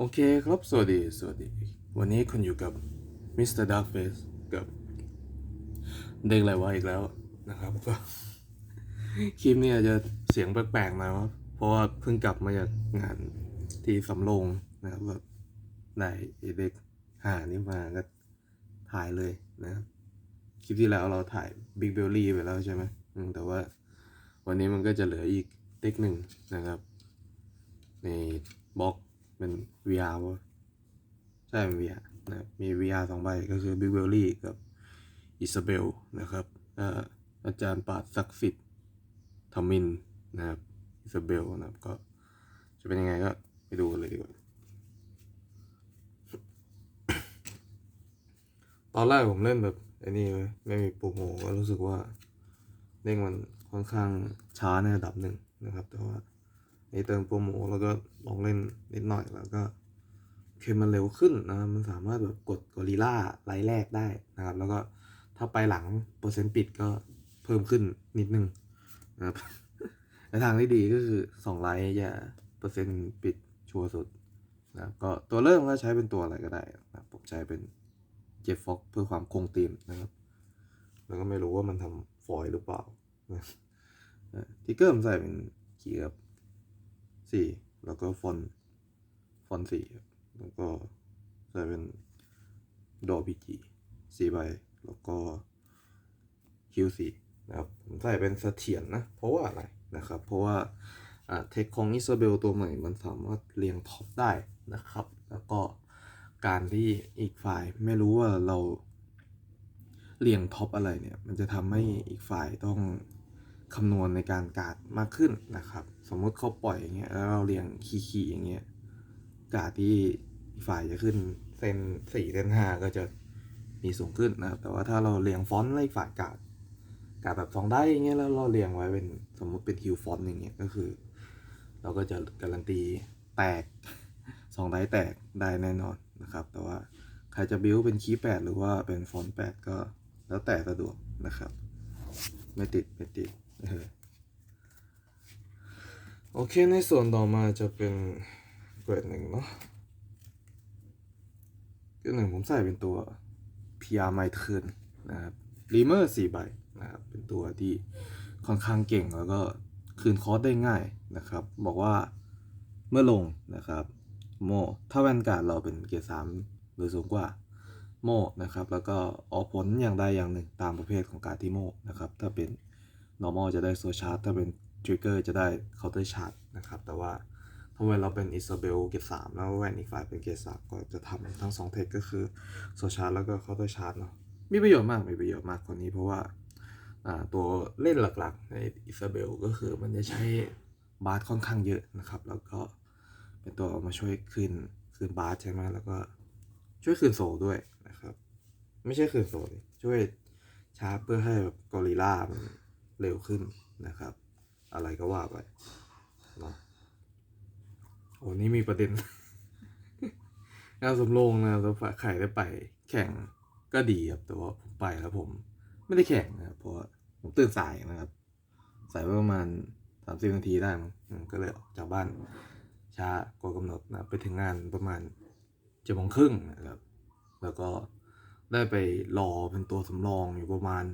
โอเคครับสวัสดีสวัสดี วันนี้คุณอยู่กับมิสเตอร์ดาร์ f เฟสกับ เด็กอะไรวะอีกแล้วนะครับก็คลิปนี้อาจจะเสียงแปลกๆหนะครับเพราะว่าเพิ่งกลับมาจากงานที่สำโรงนะครับแบบได้เด็กหานี่มาก็ถ่ายเลยนะคลิปที่แล้วเราถ่ายบิ๊กเบลลี่ไปแล้วใช่ไหมแต่ว่าวันนี้มันก็จะเหลืออีกเด็กหนึ่งนะครับในบล็อก เป็น VR วะใช่เป็น VR นะมี VR สองใบก็คือ Big b e l l y กับ Isabel นะครับอาจารย์ปาดศักดิ์สิทธิ์ธมินนะครับ Isabel นะครับก็จะเป็นยังไงก็ไปดูกันเลยดีกว่า ตอนแรกผมเล่นแบบไอ้นี่ไม่มีปุ่มโหก็รู้สึกว่าเด้งมันค่อนข้างช้าในระดับหนึ่งนะครับ แต่ว่า นี่เติมโปรโมแล้วก็ลองเล่นนิดหน่อยแล้วก็เคมันเร็วขึ้นนะมันสามารถแบบกดกอริล่าไลท์แรกได้นะครับ แล้วก็ถ้าไปหลังเปอร์เซ็นต์ปิดก็เพิ่มขึ้นนิดนึงนะครับในทางที่ดีก็คือสองไลท์จะเปอร์เซ็นต์ปิดชัวร์สุดนะครับก็ตัวเริ่มก็ใช้เป็นตัวอะไรก็ได้นะผมใช้เป็นเจฟฟ็อกเพื่อความคงธีมนะครับ แล้วก็ไม่รู้ว่ามันทำฟอยล์หรือเปล่านะทิกเกอร์ผมใส่เป็นเกียร์ สี่แล้วก็ฟอนต์ฟอนต์สี่ครับแล้วก็ใส่เป็นดอพีจีสี่ใบ แล้วก็คิวสี่นะครับผมใส่เป็นเสถียรนะเพราะว่าอะไรนะครับ เพราะว่าอ่าเทคของอิซาเบลตัวใหม่มันสามารถเรียงท็อปได้นะครับ แล้วก็การที่อีกฝ่ายไม่รู้ว่าเราเรียงท็อปอะไรเนี่ย มันจะทำให้อีกฝ่ายต้องคำนวณในการการ์ดมากขึ้นนะครับ สมมติเขาปล่อยอย่างเงี้ยแล้วเราเรียงคีย์ๆอย่างเงี้ยกาดที่ฝ่ายจะขึ้นเซนสี่เซนห้าก็จะมีสูงขึ้นนะครับแต่ว่าถ้าเราเรียงฟอนต์ไล่ฝ่ายกาดกาดแบบสองได้อย่างเงี้ยแล้วเราเรียงไว้เป็นสมมติเป็นฮิวฟอนต์อย่างเงี้ยก็คือ เราก็จะการันตีแตกสองได้แตกได้แน่นอนนะครับ แต่ว่าใครจะบิวเป็นคีย์แปดหรือว่าเป็นฟอนต์แปดก็แล้วแต่สะดวกนะครับ ไม่ติด ไม่ติดเออ โอเคในส่วนต่อมาจะเป็นเกรดหนึ่งเนาะเกรดหนึ่งผมใส่เป็นตัว PR ไมเทิร์นนะครับรีเมอร์สี่ใบนะครับเป็นตัวที่ค่อนข้างเก่งแล้วก็คืนคอสได้ง่ายนะครับ บอกว่าเมื่อลงนะครับ โม ถ้าแวนการ์ดเราเป็นเกียร์สามหรือสูงกว่าโม่นะครับ แล้วก็ออกผลอย่างใดอย่างหนึ่งตามประเภทของการที่โม่นะครับ ถ้าเป็น normal จะได้โซชาร์ตถ้าเป็น trigger จะได้ counter charge นะครับ แต่ว่าถ้าเวลเราเป็น Isabel เกรดสามแล้วแวนอีกฝ่ายเป็นเกรดสามก็จะทำทั้งสองเทคก็คือโซชาร์ตแล้วก็ counter charge เนาะมีประโยชน์มากมีประโยชน์มากคนนี้เพราะว่าตัวเล่นหลักๆใน Isabel ก็คือมันจะใช้บาร์ค่อนข้างเยอะนะครับ แล้วก็เป็นตัวมาช่วยคืนคืนบาร์ใช่ไหมแล้วก็ช่วยคืนโซด้วยนะครับ ไม่ใช่คืนโซช่วยชาร์จเพื่อให้แบบกอริล่ามันเร็วขึ้นนะครับ อะไรก็ว่าไปเนาะโอ้นี่มีประเด็นงานสมโรงนะครับแล้วฝ่าไข่ได้ไป แข่งก็ดีครับแต่ว่าผมไปแล้วผม ไม่ได้แข่งนะครับเพราะผมตื่นสายนะครับสายประมาณสามสิบนาทีได้มั้งก็เลยออกจากบ้าน ช้ากว่ากำหนดนะไปถึงงานประมาณเจ็ดโมงครึ่งนะครับ แล้วก็ได้ไปรอเป็นตัวสำรองอยู่ประมาณ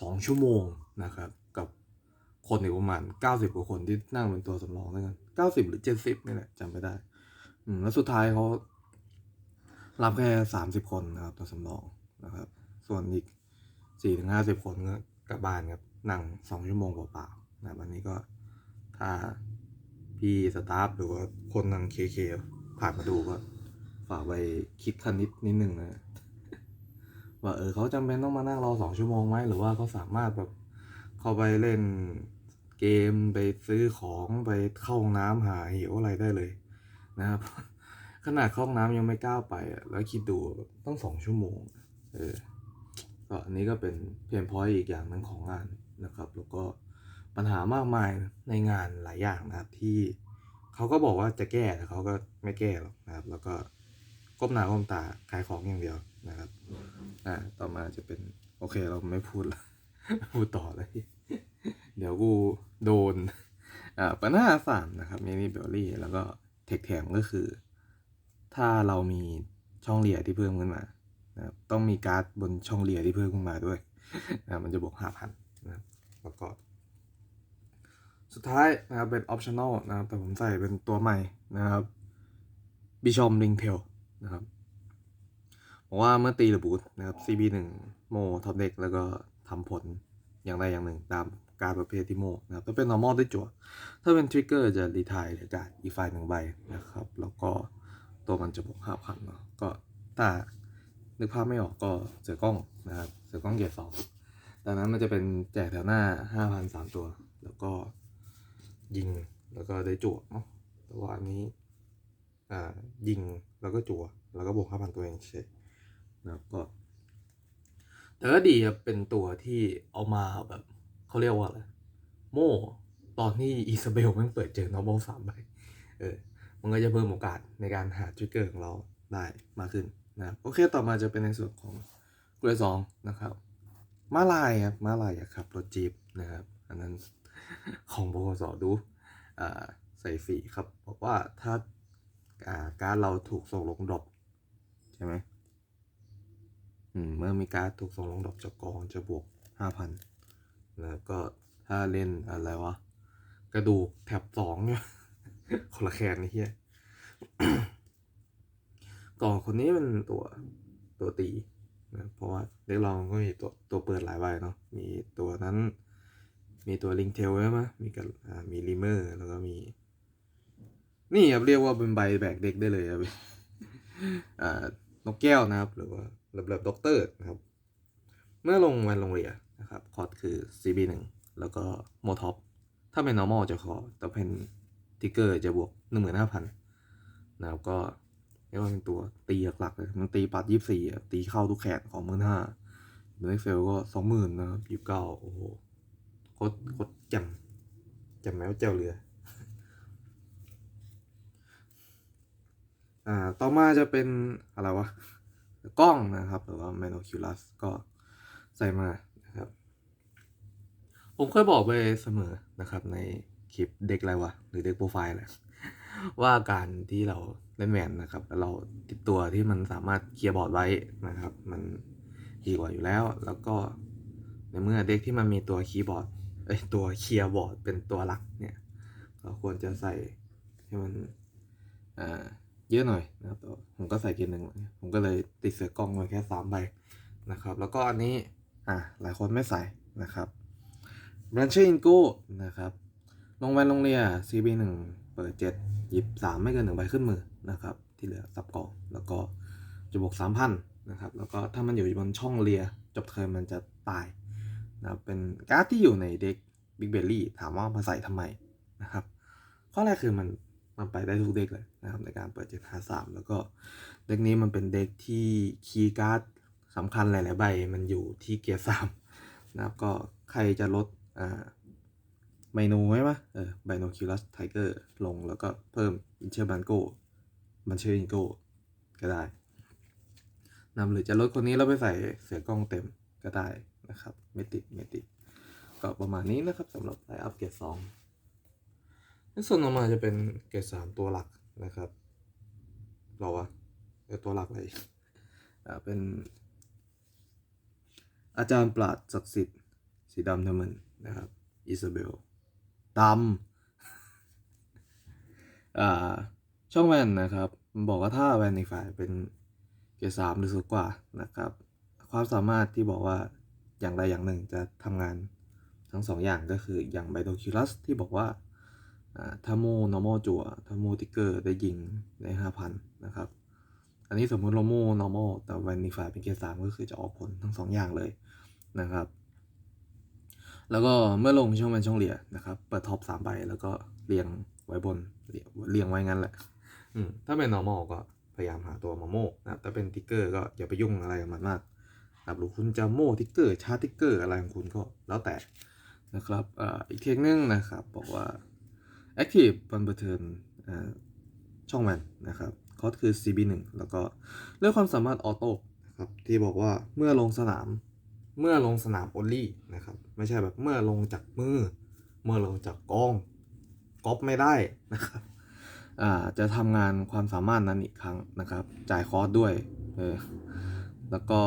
สองชั่วโมงนะครับ คนอีกประมาณเก้าสิบกว่าคนที่นั่งเป็นตัวสำรองด้วยกันเก้าสิบหรือเจ็ดสิบนี่แหละจำไม่ได้ อืมแล้วสุดท้ายเขารับแค่สามสิบคนนะครับตัวสำรองนะครับ ส่วนอีกสี่ถึงห้าสิบคนก็กลับบ้านครับนั่งสองชั่วโมงเปล่าๆนะครันนี้ก็ถ้าพี่สตาฟหรือว่าคนทางเคเคผ่านมาดูก็ฝากไปคิดคันนิดนิดนึงนะว่าเออเขาจำเป็นต้องมานั่งรอสองชั่วโมงไหมหรือว่าเขาสามารถแบบเข้าไปเล่น เกมไปซื้อของไปเข้าห้องน้ำหาหิวอะไรได้เลยนะครับ ขนาดเข้าห้องน้ำยังไม่ก้าวไปอะแล้วคิดดูต้องสองชั่วโมงเออก็อันนี้ก็เป็นเพียนพอยอีกอย่างหนึ่งของงานนะครับ แล้วก็ปัญหามากมายในงานหลายอย่างนะครับที่เขาก็บอกว่าจะแก้แต่เขาก็ไม่แก้หรอกนะครับ แล้วก็ก้มหน้าก้มตาขายของอย่างเดียวนะครับอ่าต่อมาจะเป็นโอเคเราไม่พูดละพูดต่อเลย เดี๋ยวกูโดนอ่าปัญหาสามนะครับมินิเบลลี่แล้วก็เทคแถมก็คือ ถ้าเรามีช่องเลียที่เพิ่มขึ้นมานะครับต้องมีการ์ดบนช่องเลียที่เพิ่มขึ้นมาด้วยนะมันจะบวกห้าพันนะครับแล้วก็ สุดท้ายนะครับเป็น optional นะครับแต่ผมใส่เป็นตัวใหม่นะครับบิชอมลิงเทลนะครับบอกว่าเมื่อตีหรือบูทนะครับ CB 1 โมท็อปเด็กแล้วก็ทำผลอย่างใดอย่างหนึ่งตาม การประเภทที่โมนะครับถ้าเป็น normal ได้จั่วถ้าเป็นทริกเกอร์จะรีทายหรือการอีกฝ่ายหนึ่งใบนะครับ แล้วก็ตัวมันจะบวกห้าพันเนาะก็ถ้านึกภาพไม่ออกก็เสือกล้องนะครับ เสือกล้องเกียร์สองดังนั้นมันจะเป็นแจกแถวหน้าห้าพันสามตัว แล้วก็ยิงแล้วก็ได้จั่วเนาะแต่ว่าอันนี้อ่ายิงแล้วก็จั่วแล้วก็บวกห้าพันตัวเองเฉยนะครับก็แต่ก็ดีครับเป็นตัวที่เอามาแบบ เขาเรียกว่าอะไรโม่ตอนที่อิซาเบลมันเปิดเจอ normal สามใบเออมันก็จะเพิ่มโอกาสในการหาทริกเกอร์ของเราได้มากขึ้นนะโอเคต่อมาจะเป็นในส่วนของกลวยสองนะครับมาลายครับมาลายครับ รถจีบนะครับ อันนั้นของบกสดูอ่าใส่ฟรีครับบอกว่าถ้าอ่าการเราถูกส่งลงดรอปใช่ไหมเมื่อมีการถูกส่งลงดรอปจากกองจะบวกห้าพัน แล้วก็ถ้าเล่นอะไรวะ กระดูกแถบสองเนี่ยคนละแคนนี่เฮียก่อนคนนี้เป็นตัวตัวตีนะเพราะว่าเด็กลองก็มีตัวตัวเปิดหลายใบเนาะมีตัวนั้น มีตัวลิงเทลใช่ไหมมีกับมีลิเมอร์แล้วก็มี นี่ครับเรียกว่าเป็นใบแบกเด็กได้เลยครับอ่านกแก้วนะครับ หรือว่าเบบแบบด็อกเตอร์นะครับ เมื่อลงวันลงเรียนะครับคอร์ดคือ CB 1 แล้วก็โมท็อปถ้าเป็น normal จะขอแต่เป็นทิกเกอร์จะบวก 15,000นะครับก็เรียกว่าเป็นตัวตีหลักๆเลยมันตีปัด 24อ่ตีเข้าทุกแขนของ15,000เบนเฟลก็ 20,000นะครับ29โอ้โหโคตรโคตรจ่มแจ่มแม้วเจ้าเรืออ่าต่อมาจะเป็นอะไรวะ กล้องนะครับ หรือว่า Manoculus ก็ใส่มา ผมเคยบอกไปเสมอนะครับ ในคลิปเด็กอะไรวะหรือเด็กโปรไฟล์แหละว่าการที่เราเล่นแหวนนะครับเราติดตัวที่มันสามารถเคลียร์บอร์ดไว้นะครับ มันดีกว่าอยู่แล้ว แล้วก็ในเมื่อเด็กที่มันมีตัวคีย์บอร์ดเอ้ตัวเคลียร์บอร์ดเป็นตัวหลักเนี่ยก็ควรจะใส่ให้มันอ่าเยอะหน่อยนะครับผมก็ใส่เกียร์หนึ่งผมก็เลยติดเสือกล้องไว้แค่สามใบนะครับ แล้วก็อันนี้อ่าหลายคนไม่ใส่นะครับ b r a n c h i n g o นะครับ ลงแวนลงเรีย CB 1 เปิด 7 หยิบ 3 ไม่เกินหนึ่งใบขึ้นมือนะครับ ที่เหลือซับก่องแล้วก็จะบวก3,000นะครับ แล้วก็ถ้ามันอยู่บนช่องเรีย จบเทิร์นมันจะตายนะเป็นการ์ดที่อยู่ในเด็ก Big Belly ถามว่ามาใส่ทำไมนะครับ ข้อแรกคือมันมันไปได้ทุกเด็กเลยนะครับในการเปิด7 5 3แล้วก็เด็กนี้มันเป็นเด็กที่คีย์การ์ดสำคัญหลาย ๆ ใบ มันอยู่ที่เกียร์3นะครับก็ใครจะลด อ่าไมโนไว้ปะเออไบโนคิลัสไทเกอร์ลงแล้วก็เพิ่มอินเชอร์บันโกบันเชอร์อินโกก็ได้นำหรือจะลดคนนี้แล้วไปใส่เสือกล้องเต็มก็ได้นะครับไม่ติดไม่ติดก็ประมาณนี้นะครับสำหรับไลอัพเกรดสองในส่วนต่อมาจะเป็นเกรดสามตัวหลักนะครับเราวะตัวหลักอะไรอ่าเป็นอาจารย์ปราดศักดิ์สิทธิ์สีดำเทมัน นะครับอิซาเบลดำอ่าช่องแวนนะครับมันบอกว่าถ้าแวนในฝ่ายเป็นเกรดสามหรือสูงกว่านะครับ ความสามารถที่บอกว่าอย่างใดอย่างหนึ่งจะทำงานทั้งสองอย่างก็คืออย่างไบโดคิลัสที่บอกว่าถ้าโม normal จั่วถ้าโมติกเกอร์ได้ยิงได้ห้าพันนะครับ อันนี้สมมติเราโม normal แต่แวนในฝ่ายเป็นเกรดสามก็คือจะออกผลทั้งสองอย่างเลยนะครับ แล้วก็เมื่อลงช่องแวนช่องเหลี่ยนะครับเปิดท็อปสามใบแล้วก็เรียงไว้บนเรียงไว้งั้นแหละอืมถ้าเป็น normal ก็พยายามหาตัวมาโม่นะครับถ้าเป็นติ๊กเกอร์ก็อย่าไปยุ่งอะไรกับมันมากนะครับหรือคุณจะโม่ติ๊กเกอร์ชาร์ติ๊กเกอร์อะไรของคุณก็แล้วแต่นะครับอ่าอีกเทคนึงนะครับ บอกว่า active บันเบอร์เทิร์นช่องแวนนะครับคอสคือ CB 1 แล้วก็เรื่องความสามารถออโต้นะครับที่บอกว่าเมื่อลงสนาม เมื่อลงสนาม only นะครับ ไม่ใช่แบบเมื่อลงจากมือ เมื่อลงจากกองก๊อปไม่ได้นะครับอ่าจะทำงานความสามารถนั้นอีกครั้งนะครับ จ่ายคอร์สด้วยเออแล้วก็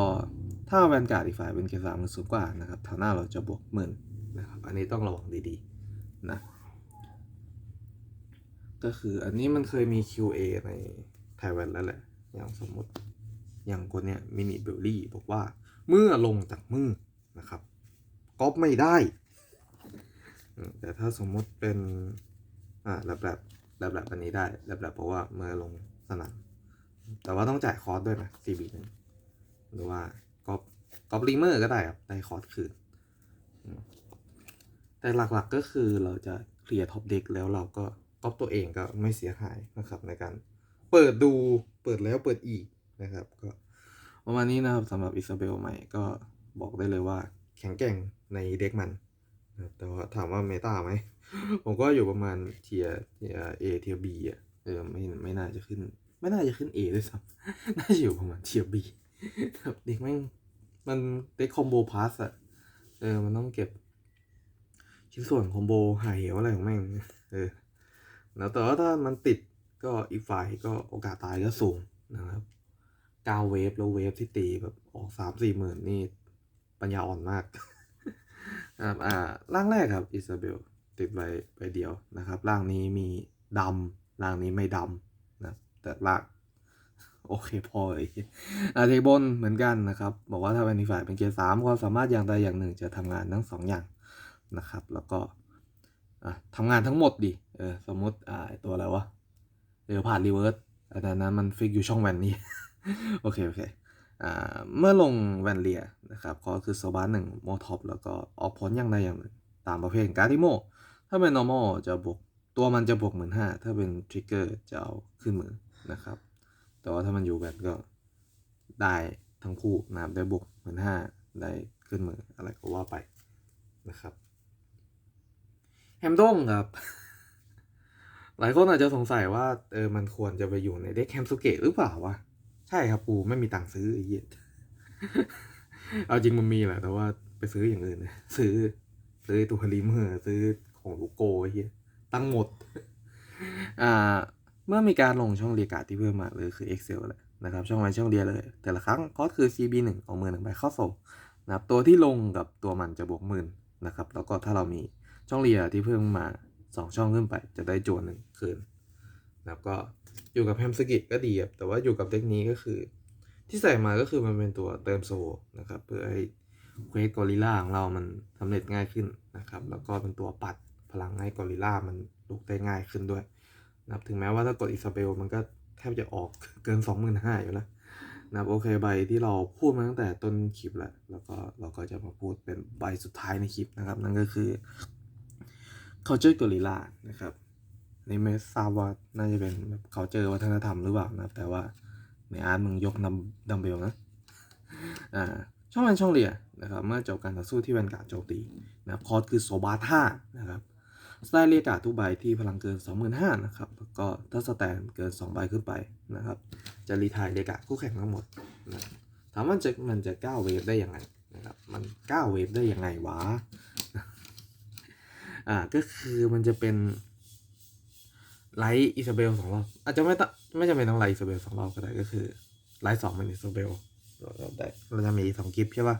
ถ้าแวนการ์ดอีกฝ่ายเป็นเกสามหรือสูงกว่านะครับแถวหน้าเราจะบวกหมื่นนะครับอันนี้ต้องระวังดีๆนะก็คืออันนี้มันเคยมี QA ในไทยแวนแล้วแหละ อย่างสมมติอย่างคนเนี้ยมินิเบลลี่บอกว่า เมื่อลงจากมือนะครับก๊อปไม่ได้ แต่ถ้าสมมติเป็น อ่าแบบแบบแบบแบบอันนี้ได้แบบแบบเพราะว่าเมื่อลงสนามแต่ว่าต้องจ่ายคอร์สด้วยนะ CB หนึ่งหรือว่าก๊อปก๊อปลิเมอร์ก็ได้ครับได้คอร์สคืนอืมแต่หลักๆก็คือเราจะเคลียร์ท็อปเด็กแล้วเราก็ก๊อปตัวเองก็ไม่เสียหายนะครับในการ เปิดดูเปิดแล้วเปิดอีกนะครับก็ ประมาณนี้นะครับสำหรับอิซาเบลใหม่ก็บอกได้เลยว่าแข็งแกร่งในเด็กมันแต่ว่าถามว่าเมตาไหม ผมก็อยู่ประมาณเทียเทียเอเทียบีอะเออไม่ไม่น่าจะขึ้น ไม่น่าจะขึ้นเอด้วยซ้ำน่าจะอยู่ประมาณเทียบีเด็กแม่งมันเด็กคอมโบพาสอะเออมันต้องเก็บ ชิ้นส่วนคอมโบหายเหวอะไรของแม่งเออแล้วแต่ว่าถ้ามันติดก็อีกฝ่ายก็โอกาสตายก็สูงนะครับ เก้าเวฟแล้วเวฟที่ตีแบบออกสามสี่หมื่นนี่ปัญญาอ่อนมากครับอ่าร่างแรกครับอิซาเบลติดใบใบเดียวนะครับ ร่างนี้มีดำร่างนี้ไม่ดำนะแต่ร่างโอเคพอเลยอาเทคบนเหมือนกันนะครับ บอกว่าถ้าเป็นอีฝ่ายเป็นเกียร์สามความสามารถอย่างใดอย่างหนึ่งจะทำงานทั้งสองอย่างนะครับ แล้วก็อะทำงานทั้งหมดดิเออสมมติอ่าตัวอะไรวะเดี๋ยวผ่านรีเวิร์สแต่นั้นมันฟิกอยู่ช่องแวนนี้ โอเค โอเคอ่าเมื่อลงแวนเลียนะครับก็คือโซบาหนึ่งโมท็อปแล้วก็ออกผลอย่างใดอย่างหนึ่งตามประเภทการ์ดิโม ถ้าเป็น normal จะบวกตัวมันจะบวกหมื่นห้าถ้าเป็นทริกเกอร์จะเอาขึ้นหมือนนะครับ แต่ว่าถ้ามันอยู่แวนก็ได้ทั้งคู่นะครับได้บวกหมื่นห้าได้ขึ้นหมืออะไรก็ว่าไปนะครับแฮมด้งครับ หลายคนอาจจะสงสัยว่าเออมันควรจะไปอยู่ในเด็กแฮมสุเกะหรือเปล่าวะ ใช่ครับกูไม่มีตังค์ซื้อไอ้เหี้ยเอาจริงมันมีแหละ แต่ว่าไปซื้ออย่างอื่นซื้อ ซื้อตัวรีเมอร์ซื้อของลูกโกไอ้เหี้ยตั้งหมด อ่า เมื่อมีการลงช่องเรียกกาที่เพิ่มมาเลยคือ Excel แหละนะครับช่องวันช่องเรียเลย แต่ละครั้งก็คือ CB 1 เอามือหนึ่งใบเข้าส่งนะครับตัวที่ลงกับตัวมันจะบวกหมื่นนะครับ แล้วก็ถ้าเรามีช่องเรียที่เพิ่มมา 2 ช่องขึ้นไปจะได้โจนหนึ่งคืน นะครับก็อยู่กับแฮมสกิก็ดีครับแต่ว่าอยู่กับเด็กนี้ก็คือ ที่ใส่มาก็คือมันเป็นตัวเติมโซนะครับเพื่อให้เควสกอริล่าของเรามันสำเร็จง่ายขึ้นนะครับแล้วก็เป็นตัวปัดพลังให้กอริล่ามันลุกได้ง่ายขึ้นด้วยนะครับถึงแม้ว่าถ้ากดอิซาเบลมันก็แทบจะออกเกิน 25,000อยู่แล้วนะครับโอเคใบที่เราพูดมาตั้งแต่ต้นคลิปแล้วแล้วก็เราก็จะมาพูดเป็นใบสุดท้ายในคลิปนะครับ นั่นก็คือ culture gorilla นะครับ นไม่ทราบว่าน่าจะเป็นแบบ culture วัฒนธรรมหรือเปล่านะแต่ว่าในอาร์ตมึงยกนัมดัมเบลนะอ่าช่องวันช่องเรียนะครับเมื่อจบการต่อสู้ที่แวนการ์ดโจมตีนะคคอร์สคือโซบาท่านะครับสไตล์เรียกาทุกใบที่พลังเกิน 25,000นะครับแล้วก็ถ้าสแตนเกิน 2 ใบขึ้นไปนะครับ จะรีทายเรียกาคู่แข่งทั้งหมดนะถามว่าจะมันจะก้าวเวฟได้ยังไงนะครับมันก้าวเวฟได้ยังไงวะอ่าก็คือมันจะเป็น ไลท์อิซาเบลสองรอบอาจจะไม่ต้องไม่จำเป็นต้องไลท์อิซาเบลสองรอบก็ได้ก็คือไลท์สองเป็นอิซาเบลเราได้เราจะมีสองกิฟต์ใช่ป่ะ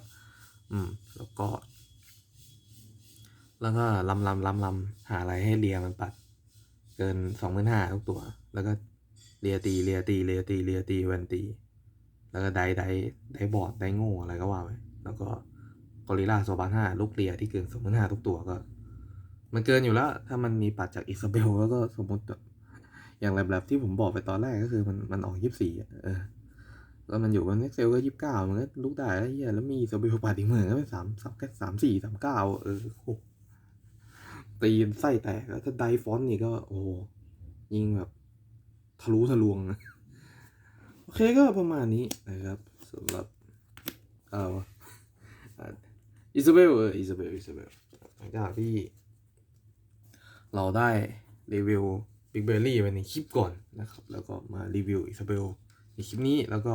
อืม แล้วก็ แล้วก็ลำลำลำลำหาอะไรให้เลียมันปัด เกินสองหมื่นห้าทุกตัว แล้วก็เลียตีเลียตีเลียตีเลียตีแวนตี แล้วก็ได้ได้ได้บอดไดโง่อะไรก็ว่าไปแล้วก็กอริลลาโซบานห้าลูกเลียที่เกินสองหมื่นห้าทุกตัวก็ มันเกินอยู่แล้ว ถ้ามันมีปัดจากอิซาเบลแล้วก็สมมติแบบอย่างแบบที่ผมบอกไปตอนแรกก็คือมันมันออกยี่สิบสี่เออแล้วมันอยู่บนเอ็กเซลก็ยี่สิบเก้ามันก็ลุกได้แล้วเฮียแล้วมีอิซาเบลปัดอีกหมื่นก็เป็นสามสามแค่สามสี่สามเก้าเออโหตีนไส้แตกแล้วถ้าไดฟอนนี่ก็ โอ้ยิงแบบ ทะลุทะลวง โอเคก็ประมาณนี้นะครับสำหรับเอ่ออิซาเบลเอออิซาเบลอิซาเบลหลังจากที่ เราได้รีวิว Big b e r r y ไปในคลิปก่อนนะครับ แล้วก็มารีวิวอิซาเบลในคลิปนี้แล้วก็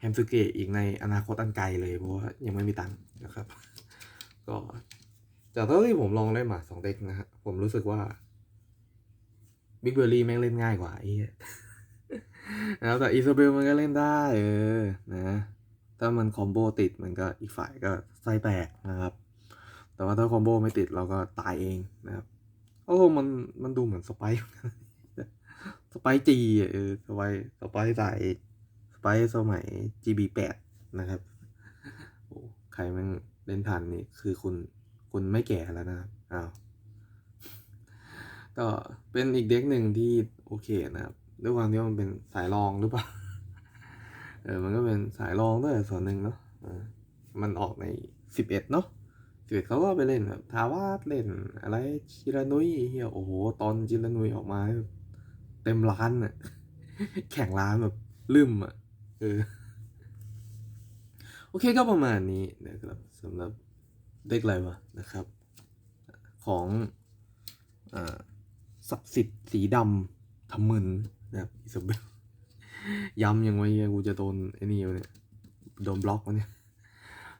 แฮมซูเกะอีกในอนาคตอันไกลเลย เพราะว่ายังไม่มีตังค์นะครับ ก็จากเท่าที่ผมลองเล่นมาสองเด็กนะฮะผมรู้สึกว่าบิ๊กเบอร์รี่แม่งเล่นง่ายกว่าไอ้นะครับแต่อิซาเบลมันก็เล่นได้เออนะถ้ามันคอมโบติดมันก็อีกฝ่ายก็ไส้แตกนะครับ แต่ว่าถ้าคอมโบไม่ติดเราก็ตายเองนะครับ โอ้มันมันดูเหมือนสไปซ์สไปซ์จีเออสไปซ์สไปซ์สายสไปซ์สมัย GB แปดนะครับโอ้ใครมันเล่นทันนี่คือคุณคุณไม่แก่แล้วนะครับอ้าวก็เป็นอีกเด็กหนึ่งที่โอเคนะครับด้วยความที่มันเป็นสายรองหรือเปล่าเออมันก็เป็นสายรองด้วยส่วนหนึ่งเนาะมันออกในสิบเอ็ดเนาะ เอ็ดเขาก็ไปเล่นแบบทาวาสเล่น อะไรจิรานุยเฮียโอ้โห ตอนจิรานุยออกมา เต็มร้านอะแข่งร้านแบบลืมอะเออโอเคก็ประมาณนี้นะครับสำหรับเด็กอะไรวะนะครับ ของอศักดิ์สิทธิ์สีดำทำมึนนะครับอิซาเบลย้ำยังไงกูจะโดนไอ้นี่เนี่ยโดนบล็อกวะเนี่ย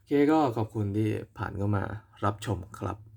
เคก็ขอบคุณที่ผ่านเข้ามารับชมครับ